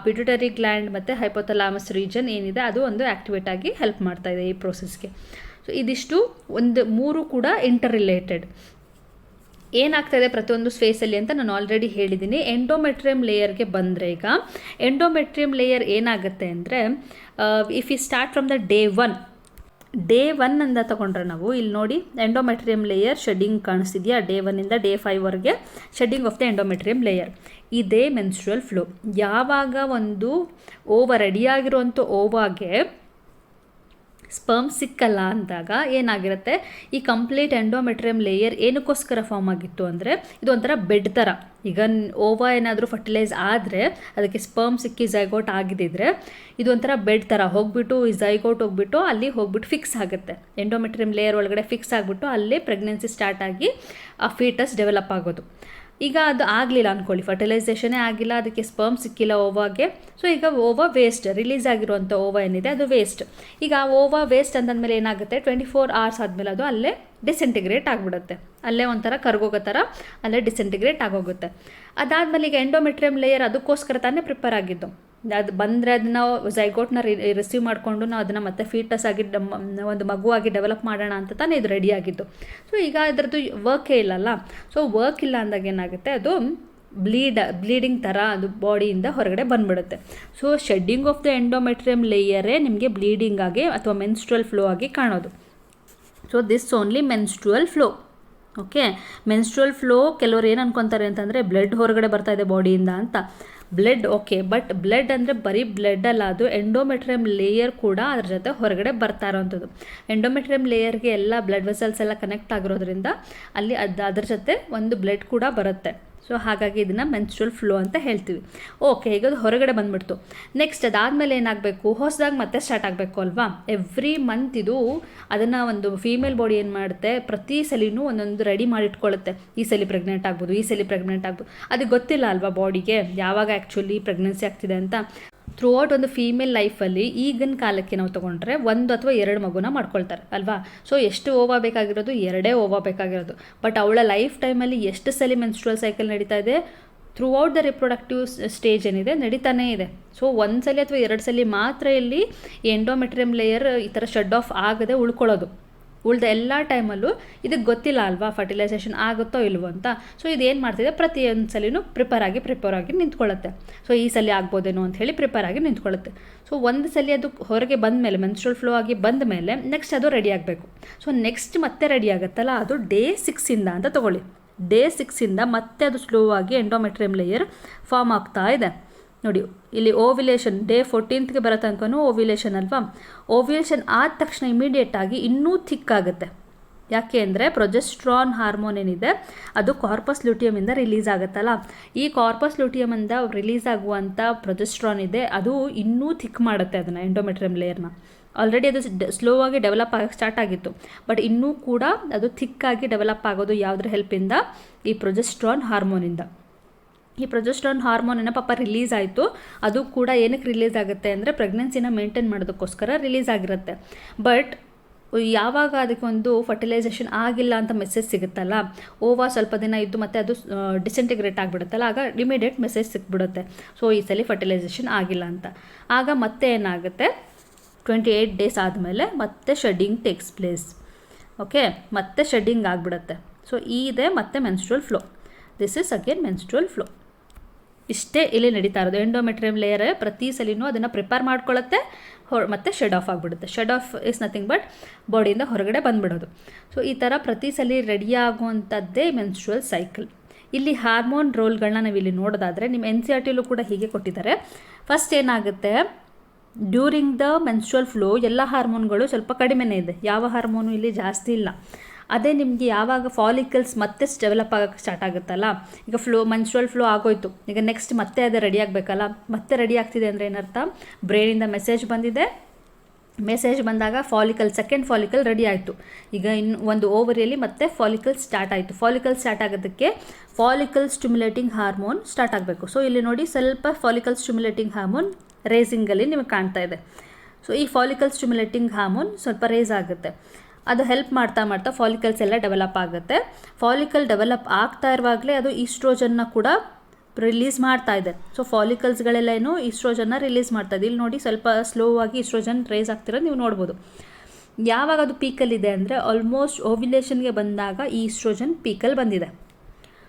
ಪಿಟ್ಯುಟರಿ ಗ್ಲ್ಯಾಂಡ್ ಮತ್ತು ಹೈಪೋಥಲಾಮಸ್ ರೀಜನ್ ಏನಿದೆ, ಅದು ಒಂದು ಆ್ಯಕ್ಟಿವೇಟ್ ಆಗಿ ಹೆಲ್ಪ್ ಮಾಡ್ತಾ ಇದೆ ಈ ಪ್ರೋಸೆಸ್ಗೆ ಸೊ ಇದಿಷ್ಟು ಒಂದು ಮೂರು ಕೂಡ ಇಂಟರ್ ರಿಲೇಟೆಡ್ ಏನಾಗ್ತಾಯಿದೆ ಪ್ರತಿಯೊಂದು ಸ್ಪೇಸಲ್ಲಿ ಅಂತ ನಾನು ಆಲ್ರೆಡಿ ಹೇಳಿದ್ದೀನಿ. ಎಂಡೋಮೆಟ್ರಿಯಮ್ ಲೇಯರ್ಗೆ ಬಂದರೆ ಈಗ ಎಂಡೋಮೆಟ್ರಿಯಂ ಲೇಯರ್ ಏನಾಗುತ್ತೆ ಅಂದರೆ if you start from the day one day one ಅಂತ ತಗೊಂಡ್ರೆ ನಾವು ಇಲ್ಲಿ ನೋಡಿ ಎಂಡೋಮೆಟ್ರಿಯಮ್ ಲೇಯರ್ ಶೆಡ್ಡಿಂಗ್ ಕಾಣಿಸ್ತಿದೆಯಾ? ಡೇ ಒನ್ನಿಂದ day ಫೈವ್ವರೆಗೆ shedding of the endometrium layer ಇದೇ ಮೆನ್ಸ್ಟ್ರಲ್ ಫ್ಲೋ ಯಾವಾಗ ಒಂದು ಓವ ರೆಡಿಯಾಗಿರುವಂಥ ಓವಾಗೆ ಸ್ಪರ್ಮ್ ಸಿಕ್ಕಲ್ಲ ಅಂದಾಗ ಏನಾಗಿರುತ್ತೆ, ಈ ಕಂಪ್ಲೀಟ್ ಎಂಡೋಮೆಟ್ರಿಯಮ್ ಲೇಯರ್ ಏನಕ್ಕೋಸ್ಕರ ಫಾರ್ಮ್ ಆಗಿತ್ತು ಅಂದರೆ, ಇದು ಒಂಥರ ಬೆಡ್ ಥರ ಈಗ ಓವಾ ಏನಾದರೂ ಫರ್ಟಿಲೈಸ್ ಆದರೆ, ಅದಕ್ಕೆ ಸ್ಪರ್ಮ್ ಸಿಕ್ಕಿ ಝೈಗೋಟ್ ಆಗಿದ್ದಿದ್ರೆ, ಇದು ಒಂಥರ ಬೆಡ್ ಥರ ಹೋಗ್ಬಿಟ್ಟು ಈ ಝೈಗೋಟ್ ಹೋಗ್ಬಿಟ್ಟು ಅಲ್ಲಿ ಹೋಗ್ಬಿಟ್ಟು ಫಿಕ್ಸ್ ಆಗುತ್ತೆ. ಎಂಡೋಮೆಟ್ರಿಯಮ್ ಲೇಯರ್ ಒಳಗಡೆ ಫಿಕ್ಸ್ ಆಗಿಬಿಟ್ಟು ಅಲ್ಲೇ ಪ್ರೆಗ್ನೆನ್ಸಿ ಸ್ಟಾರ್ಟ್ ಆಗಿ ಆ ಫೀಟಸ್ ಡೆವಲಪ್ ಆಗೋದು. ಈಗ ಅದು ಆಗಲಿಲ್ಲ ಅಂದ್ಕೊಳ್ಳಿ ಫರ್ಟಿಲೈಸೇಷನೇ ಆಗಿಲ್ಲ, ಅದಕ್ಕೆ ಸ್ಪರ್ಮ್ ಸಿಕ್ಕಿಲ್ಲ ಓವಾಗೆ. ಸೊ ಈಗ ಓವಾ ವೇಸ್ಟ್ ರಿಲೀಸ್ ಆಗಿರುವಂಥ ಓವಾ ಏನಿದೆ, ಅದು ವೇಸ್ಟ್ ಈಗ ಆ ಓವಾ ವೇಸ್ಟ್ ಅಂತಂದಮೇಲೆ ಏನಾಗುತ್ತೆ? ಟ್ವೆಂಟಿ ಫೋರ್ ಅವರ್ಸ್ ಆದಮೇಲೆ ಅದು ಅಲ್ಲೇ ಡಿಸೆಂಟಿಗ್ರೇಟ್ ಆಗಿಬಿಡುತ್ತೆ. ಅಲ್ಲೇ ಒಂಥರ ಕರ್ಗೋಗೋ ಥರ ಅಲ್ಲೇ ಡಿಸೆಂಟಿಗ್ರೇಟ್ ಆಗೋಗುತ್ತೆ. ಅದಾದಮೇಲೆ ಈಗ ಎಂಡೋಮೆಟ್ರಿಯಮ್ ಲೇಯರ್ ಅದಕ್ಕೋಸ್ಕರ ತಾನೇ ಪ್ರಿಪೇರ್ ಆಗಿದ್ದು. ಅದು ಬಂದರೆ ಅದನ್ನ ಝೈಗೋಟ್ನ ರಿಸೀವ್ ಮಾಡಿಕೊಂಡು ನಾವು ಅದನ್ನು ಮತ್ತೆ ಫೀಟಸ್ ಆಗಿ ಒಂದು ಮಗುವಾಗಿ ಡೆವಲಪ್ ಮಾಡೋಣ ಅಂತ ತಾನೇ ಇದು ರೆಡಿ ಆಗಿತ್ತು ಸೊ ಈಗ ಅದರದ್ದು ವರ್ಕೇ ಇಲ್ಲಲ್ಲ. ಸೊ ವರ್ಕ್ ಇಲ್ಲ ಅಂದಾಗ ಏನಾಗುತ್ತೆ? ಅದು ಬ್ಲೀಡ್ ಬ್ಲೀಡಿಂಗ್ ಥರ ಅದು ಬಾಡಿಯಿಂದ ಹೊರಗಡೆ ಬಂದ್ಬಿಡುತ್ತೆ. So shedding of the endometrium ಲೇಯರೇ ನಿಮಗೆ ಬ್ಲೀಡಿಂಗ್ ಆಗಿ ಅಥವಾ ಮೆನ್ಸ್ಟ್ರಲ್ ಫ್ಲೋ ಆಗಿ ಕಾಣೋದು. So this only menstrual flow okay menstrual flow ಕೆಲವರು ಏನು ಅನ್ಕೊತಾರೆ ಅಂತಂದರೆ ಬ್ಲಡ್ ಹೊರಗಡೆ ಬರ್ತಾ ಇದೆ ಬಾಡಿಯಿಂದ ಅಂತ. ಬ್ಲಡ್ ಓಕೆ ಬಟ್ ಬ್ಲಡ್ ಅಂದರೆ ಬರೀ ಬ್ಲಡ್ ಅಲ್ಲ, ಅದು ಎಂಡೋಮೆಟ್ರಿಯಮ್ ಲೇಯರ್ ಕೂಡ ಅದ್ರ ಜೊತೆ ಹೊರಗಡೆ ಬರ್ತಾ ಇರೋವಂಥದ್ದು ಎಂಡೋಮೆಟ್ರಿಯಮ್ ಲೇಯರ್ಗೆ ಎಲ್ಲ ಬ್ಲಡ್ ವೆಸಲ್ಸ್ ಎಲ್ಲ ಕನೆಕ್ಟ್ ಆಗಿರೋದ್ರಿಂದ ಅಲ್ಲಿ ಅದು ಅದ್ರ ಜೊತೆ ಒಂದು ಬ್ಲಡ್ ಕೂಡ ಬರುತ್ತೆ. ಸೊ ಹಾಗಾಗಿ ಇದನ್ನು ಮೆನ್ಸ್ಟ್ರಲ್ ಫ್ಲೋ ಅಂತ ಹೇಳ್ತೀವಿ. ಓಕೆ ಈಗ ಅದು ಹೊರಗಡೆ ಬಂದ್ಬಿಡ್ತು. ನೆಕ್ಸ್ಟ್ ಅದಾದಮೇಲೆ ಏನಾಗಬೇಕು? ಹೊಸದಾಗಿ ಮತ್ತೆ ಸ್ಟಾರ್ಟ್ ಆಗಬೇಕು ಅಲ್ವಾ? ಎವ್ರಿ ಮಂತ್ ಇದು ಅದನ್ನು ಒಂದು ಫೀಮೇಲ್ ಬಾಡಿ ಏನು ಮಾಡುತ್ತೆ? ಪ್ರತಿ ಸಲಿನೂ ಒಂದೊಂದು ರೆಡಿ ಮಾಡಿ ಇಟ್ಕೊಳ್ಳುತ್ತೆ ಈ ಸಲ ಪ್ರೆಗ್ನೆಂಟ್ ಆಗ್ಬೋದು, ಈ ಸಲ ಪ್ರೆಗ್ನೆಂಟ್ ಆಗ್ಬೋದು. ಅದಕ್ಕೆ ಗೊತ್ತಿಲ್ಲ ಅಲ್ವಾ ಬಾಡಿಗೆ ಯಾವಾಗ ಆ್ಯಕ್ಚುಲಿ ಪ್ರೆಗ್ನೆನ್ಸಿ ಆಗ್ತಿದೆ ಅಂತ? ಥ್ರೂ ಔಟ್ ಒಂದು ಫೀಮೇಲ್ ಲೈಫಲ್ಲಿ ಈಗಿನ ಕಾಲಕ್ಕೆ ನಾವು ತೊಗೊಂಡ್ರೆ ಒಂದು ಅಥವಾ ಎರಡು ಮಗುನ ಮಾಡ್ಕೊಳ್ತಾರೆ, ಅಲ್ವಾ? ಸೊ ಎಷ್ಟು ಓವಾ ಬೇಕಾಗಿರೋದು? ಎರಡೇ ಓವಾ ಬೇಕಾಗಿರೋದು. ಬಟ್ ಅವಳ ಲೈಫ್ ಟೈಮಲ್ಲಿ ಎಷ್ಟು ಸಲ ಮೆನ್ಸ್ಟ್ರಲ್ ಸೈಕಲ್ ನಡೀತಾ ಇದೆ? Throughout the reproductive stage ಏನಿದೆ? ನಡೀತಾನೇ ಇದೆ. ಸೊ ಒಂದು ಸಲ ಅಥವಾ ಎರಡು ಸಲ ಮಾತ್ರ ಇಲ್ಲಿ ಎಂಡೋಮೆಟ್ರಿಯಮ್ ಲೇಯರ್ ಈ ಥರ ಶಡ್ ಆಫ್ ಆಗದೆ ಉಳ್ಕೊಳ್ಳೋದು. ಉಳಿದ ಎಲ್ಲ ಟೈಮಲ್ಲೂ ಇದಕ್ಕೆ ಗೊತ್ತಿಲ್ಲ ಅಲ್ವಾ ಫರ್ಟಿಲೈಸೇಷನ್ ಆಗುತ್ತೋ ಇಲ್ವೋ ಅಂತ. ಸೊ ಇದೇನು ಮಾಡ್ತಿದೆ? ಪ್ರತಿಯೊಂದು ಸಲಿನೂ ಪ್ರಿಪೇರ್ ಆಗಿ ಪ್ರಿಪೇರ್ ಆಗಿ ನಿಂತ್ಕೊಳ್ಳುತ್ತೆ. ಸೊ ಈ ಸಲ ಆಗ್ಬೋದೇನೋ ಅಂತ ಹೇಳಿ ಪ್ರಿಪೇರ್ ಆಗಿ ನಿಂತ್ಕೊಳ್ಳುತ್ತೆ. ಸೊ ಒಂದು ಸಲ ಅದು ಹೊರಗೆ ಬಂದ ಮೇಲೆ ಮೆನ್ಸ್ಟ್ರಲ್ ಫ್ಲೋ ಆಗಿ ಬಂದ ಮೇಲೆ ನೆಕ್ಸ್ಟ್ ಅದು ರೆಡಿ ಆಗಬೇಕು. ಸೊ ನೆಕ್ಸ್ಟ್ ಮತ್ತೆ ರೆಡಿ ಆಗುತ್ತಲ್ಲ? ಅದು ಡೇ ಸಿಕ್ಸಿಂದ ಅಂತ ತಗೊಳ್ಳಿ. ಡೇ ಸಿಕ್ಸಿಂದ ಮತ್ತೆ ಅದು ಸ್ಲೋ ಆಗಿ ಎಂಡೋಮೆಟ್ರಿಯಮ್ ಲೇಯರ್ ಫಾರ್ಮ್ ಆಗ್ತಾ ಇದೆ. ನೋಡಿ, ಇಲ್ಲಿ ಓವಿಲೇಷನ್ ಡೇ ಫೋರ್ಟೀನ್ತ್ಗೆ ಬರೋ ತನಕನೂ ಓವಿಲೇಷನ್ ಅಲ್ವಾ? ಓವಿಲೇಷನ್ ಆದ ತಕ್ಷಣ ಇಮಿಡಿಯೇಟಾಗಿ ಇನ್ನೂ ಥಿಕ್ ಆಗುತ್ತೆ ಯಾಕೆ ಅಂದರೆ ಪ್ರೊಜೆಸ್ಟ್ರಾನ್ ಹಾರ್ಮೋನ್ ಏನಿದೆ, ಅದು ಕಾರ್ಪಸ್ ಲ್ಯೂಟಿಯಮಿಂದ ರಿಲೀಸ್ ಆಗುತ್ತಲ್ಲ. ಈ ಕಾರ್ಪಸ್ ಲ್ಯೂಟಿಯಮಿಂದ ರಿಲೀಸ್ ಆಗುವಂಥ ಪ್ರೊಜೆಸ್ಟ್ರಾನ್ ಇದೆ, ಅದು ಇನ್ನೂ ಥಿಕ್ ಮಾಡುತ್ತೆ ಅದನ್ನು ಎಂಡೋಮೆಟ್ರಿಯಮ್ ಲೇಯರ್ನ ಆಲ್ರೆಡಿ ಅದು ಸ್ಲೋ ಆಗಿ ಡೆವಲಪ್ ಆಗಕ್ಕೆ ಸ್ಟಾರ್ಟ್ ಆಗಿತ್ತು. ಬಟ್ ಇನ್ನೂ ಕೂಡ ಅದು ಥಿಕ್ಕಾಗಿ ಡೆವಲಪ್ ಆಗೋದು ಯಾವುದ್ರ ಹೆಲ್ಪಿಂದ ಈ ಪ್ರೊಜೆಸ್ಟ್ರಾನ್ ಹಾರ್ಮೋನಿಂದ ಈ ಪ್ರೊಜೆಸ್ಟ್ರಾನ್ ಏನೋ ಪಾಪ ರಿಲೀಸ್ ಆಯಿತು. ಅದು ಕೂಡ ಏನಕ್ಕೆ ರಿಲೀಸ್ ಆಗುತ್ತೆ ಅಂದರೆ ಪ್ರೆಗ್ನೆನ್ಸಿನ ಮೇಂಟೈನ್ ಮಾಡೋದಕ್ಕೋಸ್ಕರ ರಿಲೀಸ್ ಆಗಿರುತ್ತೆ. ಬಟ್ ಯಾವಾಗ ಅದಕ್ಕೊಂದು ಫರ್ಟಿಲೈಸೇಷನ್ ಆಗಿಲ್ಲ ಅಂತ ಮೆಸೇಜ್ ಸಿಗುತ್ತಲ್ಲ ಓವಾ ಸ್ವಲ್ಪ ದಿನ ಇದ್ದು ಮತ್ತೆ ಅದು ಡಿಸೆಂಟಿಗ್ರೇಟ್ ಆಗಿಬಿಡುತ್ತಲ್ಲ, ಆಗ ಇಮಿಡಿಯೇಟ್ ಮೆಸೇಜ್ ಸಿಕ್ಬಿಡುತ್ತೆ. ಸೊ ಈ ಸಲ ಫರ್ಟಿಲೈಸೇಷನ್ ಆಗಿಲ್ಲ ಅಂತ. ಆಗ ಮತ್ತೆ ಏನಾಗುತ್ತೆ? ಟ್ವೆಂಟಿ ಏಯ್ಟ್ ಡೇಸ್ ಆದಮೇಲೆ ಮತ್ತೆ ಶೆಡ್ಡಿಂಗ್ ಟೇಕ್ಸ್ ಪ್ಲೇಸ್ ಓಕೆ ಮತ್ತೆ ಶೆಡ್ಡಿಂಗ್ ಆಗಿಬಿಡುತ್ತೆ. ಸೊ ಈ ಇದೆ ಮತ್ತೆ menstrual flow this is again menstrual flow ಇಷ್ಟೇ ಇಲ್ಲಿ ನಡೀತಾ ಇರೋದು. ಎಂಡೋಮೆಟ್ರಿಯಮ್ ಲೇಯರ್ ಪ್ರತಿ ಸಲಿನೂ ಅದನ್ನು ಪ್ರಿಪೇರ್ ಮಾಡ್ಕೊಳ್ಳುತ್ತೆ ಹೊ, ಮತ್ತು ಶೆಡ್ ಆಫ್ ಆಗಿಬಿಡುತ್ತೆ. Shed off is nothing but ಬಾಡಿಯಿಂದ ಹೊರಗಡೆ ಬಂದ್ಬಿಡೋದು. ಸೊ ಈ ಥರ ಪ್ರತಿ ಸಲ ರೆಡಿ ಆಗುವಂಥದ್ದೇ ಮೆನ್ಸ್ಟ್ರುವಲ್ ಸೈಕಲ್ ಇಲ್ಲಿ ಹಾರ್ಮೋನ್ ರೋಲ್ಗಳನ್ನ ನಾವು ಇಲ್ಲಿ ನೋಡೋದಾದರೆ ನಿಮ್ಮ ಎನ್ ಸಿ ಆರ್ ಟಿಲೂ ಕೂಡ ಹೀಗೆ ಕೊಟ್ಟಿದ್ದಾರೆ. ಫಸ್ಟ್ ಏನಾಗುತ್ತೆ? ಡ್ಯೂರಿಂಗ್ ದ ಮೆನ್ಸ್ಟ್ರುವಲ್ ಫ್ಲೋ ಎಲ್ಲ ಹಾರ್ಮೋನ್ಗಳು ಸ್ವಲ್ಪ ಕಡಿಮೆನೇ ಇದೆ. ಯಾವ ಹಾರ್ಮೋನು ಇಲ್ಲಿ ಜಾಸ್ತಿ ಇಲ್ಲ. ಅದೇ ನಿಮಗೆ ಯಾವಾಗ ಫಾಲಿಕಲ್ಸ್ ಮತ್ತೆ ಡೆವಲಪ್ ಆಗೋಕ್ಕೆ ಸ್ಟಾರ್ಟ್ ಆಗುತ್ತಲ್ಲ, ಈಗ ಫ್ಲೋ ಮನ್ಸ್ಟ್ರಲ್ ಫ್ಲೋ ಆಗೋಯ್ತು. ಈಗ ನೆಕ್ಸ್ಟ್ ಮತ್ತೆ ಅದೇ ರೆಡಿ ಆಗಬೇಕಲ್ಲ. ಮತ್ತೆ ರೆಡಿ ಆಗ್ತಿದೆ ಅಂದರೆ ಏನರ್ಥ? ಬ್ರೈನಿಂದ ಮೆಸೇಜ್ ಬಂದಿದೆ. ಮೆಸೇಜ್ ಬಂದಾಗ ಫಾಲಿಕಲ್ ಸೆಕೆಂಡ್ ಫಾಲಿಕಲ್ ರೆಡಿ ಆಯಿತು. ಈಗ ಇನ್ನು ಒಂದು ಓವರಿಯಲ್ಲಿ ಮತ್ತೆ ಫಾಲಿಕಲ್ ಸ್ಟಾರ್ಟ್ ಆಯಿತು. ಫಾಲಿಕಲ್ ಸ್ಟಾರ್ಟ್ ಆಗೋದಕ್ಕೆ ಫಾಲಿಕಲ್ ಸ್ಟಿಮ್ಯುಲೇಟಿಂಗ್ ಹಾರ್ಮೋನ್ ಸ್ಟಾರ್ಟ್ ಆಗಬೇಕು. ಸೊ ಇಲ್ಲಿ ನೋಡಿ ಸ್ವಲ್ಪ ಫಾಲಿಕಲ್ ಸ್ಟಿಮ್ಯುಲೇಟಿಂಗ್ ಹಾರ್ಮೋನ್ ರೇಸಿಂಗಲ್ಲಿ ನಿಮಗೆ ಕಾಣ್ತಾ ಇದೆ. ಸೊ ಈ ಫಾಲಿಕಲ್ ಸ್ಟಿಮ್ಯುಲೇಟಿಂಗ್ ಹಾರ್ಮೋನ್ ಸ್ವಲ್ಪ ರೇಸ್ ಆಗುತ್ತೆ. ಅದು ಹೆಲ್ಪ್ ಮಾಡ್ತಾ ಮಾಡ್ತಾ ಫಾಲಿಕಲ್ಸ್ ಎಲ್ಲ ಡೆವಲಪ್ ಆಗುತ್ತೆ. ಫಾಲಿಕಲ್ ಡೆವಲಪ್ ಆಗ್ತಾ ಇರುವಾಗಲೇ ಅದು ಈಸ್ಟ್ರೋಜನ್ನ ಕೂಡ ರಿಲೀಸ್ ಮಾಡ್ತಾ ಇದೆ. ಸೊ ಫಾಲಿಕಲ್ಸ್ಗಳೆಲ್ಲ ಏನು ಈಸ್ಟ್ರೋಜನ್ನ ರಿಲೀಸ್ ಮಾಡ್ತಾ ಇದೆ. ಇಲ್ಲಿ ನೋಡಿ ಸ್ವಲ್ಪ ಸ್ಲೋ ಆಗಿ ಈಸ್ಟ್ರೋಜನ್ ರೇಸ್ ಆಗ್ತಿರೋದು ನೀವು ನೋಡ್ಬೋದು. ಯಾವಾಗ ಅದು ಪೀಕಲ್ಲಿದೆ ಅಂದರೆ ಆಲ್ಮೋಸ್ಟ್ ಓವ್ಯುಲೇಷನ್ಗೆ ಬಂದಾಗ ಈ ಈಸ್ಟ್ರೋಜನ್ ಪೀಕಲ್ಲಿ ಬಂದಿದೆ.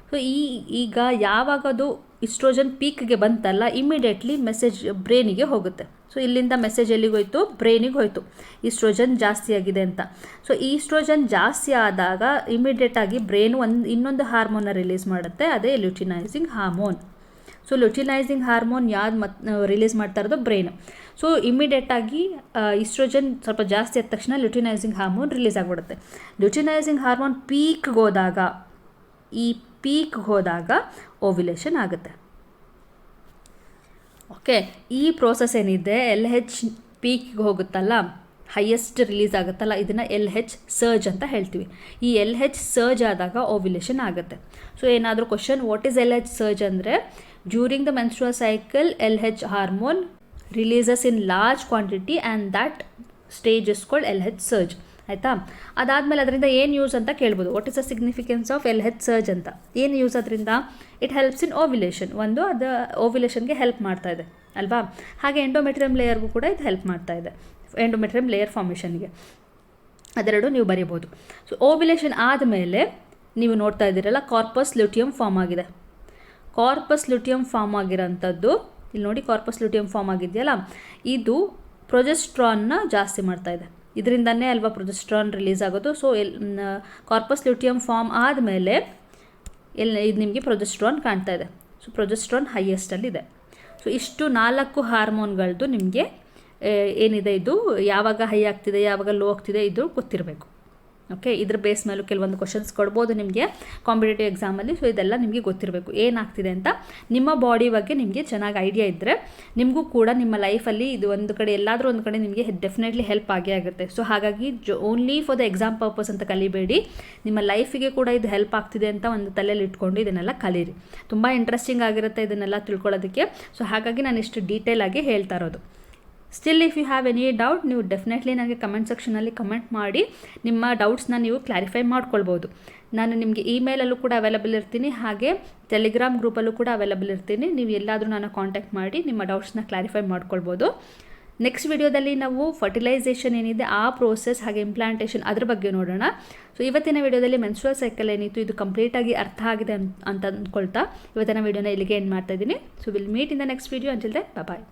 ಸೊ ಈ, ಈಗ ಯಾವಾಗ ಅದು ಇಸ್ಟ್ರೋಜನ್ ಪೀಕ್ಗೆ ಬಂತಲ್ಲ ಇಮಿಡಿಯೇಟ್ಲಿ ಮೆಸೇಜ್ ಬ್ರೈನಿಗೆ ಹೋಗುತ್ತೆ. ಸೊ ಇಲ್ಲಿಂದ ಮೆಸೇಜ್ ಎಲ್ಲಿಗೆ ಹೋಯ್ತು? ಬ್ರೈನಿಗೆ ಹೋಯ್ತು. ಈಸ್ಟ್ರೋಜನ್ ಜಾಸ್ತಿ ಆಗಿದೆ ಅಂತ. ಸೊ ಈಸ್ಟ್ರೋಜನ್ ಜಾಸ್ತಿ ಆದಾಗ ಇಮಿಡಿಯೇಟಾಗಿ ಬ್ರೈನ್ ಒಂದು, ಇನ್ನೊಂದು ಹಾರ್ಮೋನ ರಿಲೀಸ್ ಮಾಡುತ್ತೆ. ಅದೇ luteinising hormone so luteinising hormone ಯಾವ್ದು ಮತ್ ರಿಲೀಸ್ ಮಾಡ್ತಾ ಇರೋದು? ಬ್ರೈನ್ ಸೊ ಇಮಿಡಿಯೇಟಾಗಿ ಈಸ್ಟ್ರೋಜನ್ ಸ್ವಲ್ಪ ಜಾಸ್ತಿ ಆದ ತಕ್ಷಣ ಲ್ಯೂಟಿನೈಸಿಂಗ್ ಹಾರ್ಮೋನ್ ರಿಲೀಸ್ ಆಗಿಬಿಡುತ್ತೆ. ಲ್ಯೂಟಿನೈಸಿಂಗ್ ಹಾರ್ಮೋನ್ ಪೀಕ್ಗೆ ಹೋದಾಗ, ಈ ಪೀಕ್ ಹೋದಾಗ ಓವ್ಯುಲೇಷನ್ ಆಗುತ್ತೆ. ಓಕೆ ಈ ಪ್ರೋಸೆಸ್ ಏನಿದೆ ಎಲ್ ಹೆಚ್ ಪೀಕ್ಗೆ ಹೋಗುತ್ತಲ್ಲ ಹೈಯೆಸ್ಟ್ ರಿಲೀಸ್ ಆಗುತ್ತಲ್ಲ, ಇದನ್ನು ಎಲ್ ಹೆಚ್ ಸರ್ಜ್ ಅಂತ ಹೇಳ್ತೀವಿ. ಈ ಎಲ್ ಹೆಚ್ ಸರ್ಜ್ ಆದಾಗ ಓವ್ಯುಲೇಷನ್ ಆಗುತ್ತೆ. ಸೊ ಏನಾದರೂ question what is L H surge ಅಂದರೆ during the menstrual cycle L H hormone releases in large quantity and that stage is called L H surge ಆಯಿತಾ? ಅದಾದಮೇಲೆ ಅದರಿಂದ ಏನು ಯೂಸ್ ಅಂತ ಕೇಳ್ಬೋದು. What is the significance of L H surge ಅಂತ. ಏನು use ಅದರಿಂದ? ಇಟ್ ಹೆಲ್ಪ್ಸ್ ಇನ್ ಓವ್ಯುಲೇಷನ್ ಒಂದು ಅದು ಓವ್ಯುಲೇಷನ್ಗೆ ಹೆಲ್ಪ್ ಮಾಡ್ತಾ ಇದೆ, ಅಲ್ವಾ? ಹಾಗೆ ಎಂಡೋಮೆಟ್ರಿಯಮ್ ಲೇಯರ್ಗೂ ಕೂಡ ಇದು ಹೆಲ್ಪ್ ಮಾಡ್ತಾ ಇದೆ ಎಂಡೋಮೆಟ್ರಿಯಮ್ ಲೇಯರ್ ಫಾರ್ಮೇಷನ್ಗೆ ಅದೆರಡು ನೀವು ಬರೀಬೋದು. ಸೊ ಓವ್ಯುಲೇಷನ್ ಆದಮೇಲೆ ನೀವು ನೋಡ್ತಾ ಇದ್ದೀರಲ್ಲ ಕಾರ್ಪಸ್ ಲ್ಯೂಟಿಯಂ ಫಾರ್ಮ್ ಆಗಿದೆ. ಕಾರ್ಪಸ್ ಲ್ಯೂಟಿಯಂ ಫಾರ್ಮ್ ಆಗಿರೋಂಥದ್ದು, ಇಲ್ಲಿ ನೋಡಿ ಕಾರ್ಪಸ್ ಲ್ಯೂಟಿಯಂ ಫಾರ್ಮ್ ಆಗಿದೆಯಲ್ಲ, ಇದು ಪ್ರೊಜೆಸ್ಟ್ರಾನ್ನ ಜಾಸ್ತಿ ಮಾಡ್ತಾ ಇದೆ. ಇದರಿಂದನೇ ಅಲ್ವಾ ಪ್ರೊಜೆಸ್ಟ್ರಾನ್ ರಿಲೀಸ್ ಆಗೋದು. So L corpus luteum form ಆದಮೇಲೆ ಎಲ್ಲಿ ಇದು ನಿಮಗೆ ಪ್ರೊಜೆಸ್ಟ್ರಾನ್ ಕಾಣ್ತಾ ಇದೆ. ಸೊ ಪ್ರೊಜೆಸ್ಟ್ರಾನ್ ಹೈಯೆಸ್ಟಲ್ಲಿದೆ ಸೊ ಇಷ್ಟು ನಾಲ್ಕು ಹಾರ್ಮೋನ್ಗಳದ್ದು ನಿಮಗೆ ಏನಿದೆ ಇದು? ಯಾವಾಗ ಹೈ ಆಗ್ತಿದೆ, ಯಾವಾಗ ಲೋ ಆಗ್ತಿದೆ ಇದು ಗೊತ್ತಿರಬೇಕು. ಓಕೆ ಇದ್ರ ಬೇಸ್ ಮೇಲೂ ಕೆಲವೊಂದು ಕ್ವಶನ್ಸ್ ಕೊಡ್ಬೋದು ನಿಮಗೆ ಕಾಂಪಿಟೇಟಿವ್ ಎಕ್ಸಾಮಲ್ಲಿ ಸೊ ಇದೆಲ್ಲ ನಿಮಗೆ ಗೊತ್ತಿರಬೇಕು. ಏನಾಗ್ತಿದೆ ಅಂತ ನಿಮ್ಮ ಬಾಡಿ ಬಗ್ಗೆ ನಿಮಗೆ ಚೆನ್ನಾಗಿ ಐಡಿಯಾ ಇದ್ದರೆ ನಿಮಗೂ ಕೂಡ ನಿಮ್ಮ ಲೈಫಲ್ಲಿ ಇದು ಒಂದು ಕಡೆ, ಎಲ್ಲಾದರೂ ಒಂದು ಕಡೆ ನಿಮಗೆ ಡೆಫಿನೆಟ್ಲಿ ಹೆಲ್ಪ್ ಆಗೇ ಆಗುತ್ತೆ. ಸೊ ಹಾಗಾಗಿ ಜೊ only for the exam purpose ಅಂತ ಕಲಿಬೇಡಿ. ನಿಮ್ಮ ಲೈಫಿಗೆ ಕೂಡ ಇದು ಹೆಲ್ಪ್ ಆಗ್ತಿದೆ ಅಂತ ಒಂದು ತಲೆಯಲ್ಲಿ ಇಟ್ಕೊಂಡು ಇದನ್ನೆಲ್ಲ ಕಲೀರಿ. ತುಂಬ ಇಂಟ್ರೆಸ್ಟಿಂಗ್ ಆಗಿರುತ್ತೆ ಇದನ್ನೆಲ್ಲ ತಿಳ್ಕೊಳ್ಳೋದಕ್ಕೆ. ಸೊ ಹಾಗಾಗಿ ನಾನು ಇಷ್ಟು ಡೀಟೇಲಾಗಿ ಹೇಳ್ತಾ ಇರೋದು. Still if you have any doubt ನೀವು ಡೆಫಿನೆಟ್ಲಿ ನನಗೆ ಕಮೆಂಟ್ ಸೆಕ್ಷನಲ್ಲಿ ಕಮೆಂಟ್ ಮಾಡಿ ನಿಮ್ಮ ಡೌಟ್ಸ್ನ ನೀವು ಕ್ಲಾರಿಫೈ ಮಾಡ್ಕೊಳ್ಬೋದು. ನಾನು ನಿಮಗೆ ಇಮೇಲಲ್ಲೂ ಕೂಡ ಅವೈಲಬಲ್ ಇರ್ತೀನಿ, ಹಾಗೆ ಟೆಲಿಗ್ರಾಮ್ ಗ್ರೂಪಲ್ಲೂ ಕೂಡ ಅವೈಲಬಲ್ ಇರ್ತೀನಿ. ನೀವು ಎಲ್ಲಾದರೂ ನಾನು ಕಾಂಟ್ಯಾಕ್ಟ್ ಮಾಡಿ ನಿಮ್ಮ ಡೌಟ್ಸ್ನ ಕ್ಲಾರಿಫೈ ಮಾಡ್ಕೊಳ್ಬೋದು. ನೆಕ್ಸ್ಟ್ ವಿಡಿಯೋದಲ್ಲಿ ನಾವು ಫರ್ಟಿಲೈಸೇಷನ್ ಏನಿದೆ, ಆ ಪ್ರೋಸೆಸ್ ಹಾಗೆ ಇಂಪ್ಲಾಂಟೇಷನ್ ಅದ್ರ ಬಗ್ಗೆ ನೋಡೋಣ. ಸೊ ಇವತ್ತಿನ ವಿಡಿಯೋದಲ್ಲಿ ಮೆನ್ಸ್ಟ್ರಲ್ ಸೈಕಲ್ ಏನಿತ್ತು, ಇದು ಕಂಪ್ಲೀಟಾಗಿ ಅರ್ಥ ಆಗಿದೆ ಅಂತ ಅಂದ್ಕೊಳ್ತಾ ಇವತ್ತಿನ ವಿಡಿಯೋನ ಇಲ್ಲಿಗೆ ಏನು ಮಾಡ್ತಾ ಇದ್ದೀನಿ. So will meet in the next video until bye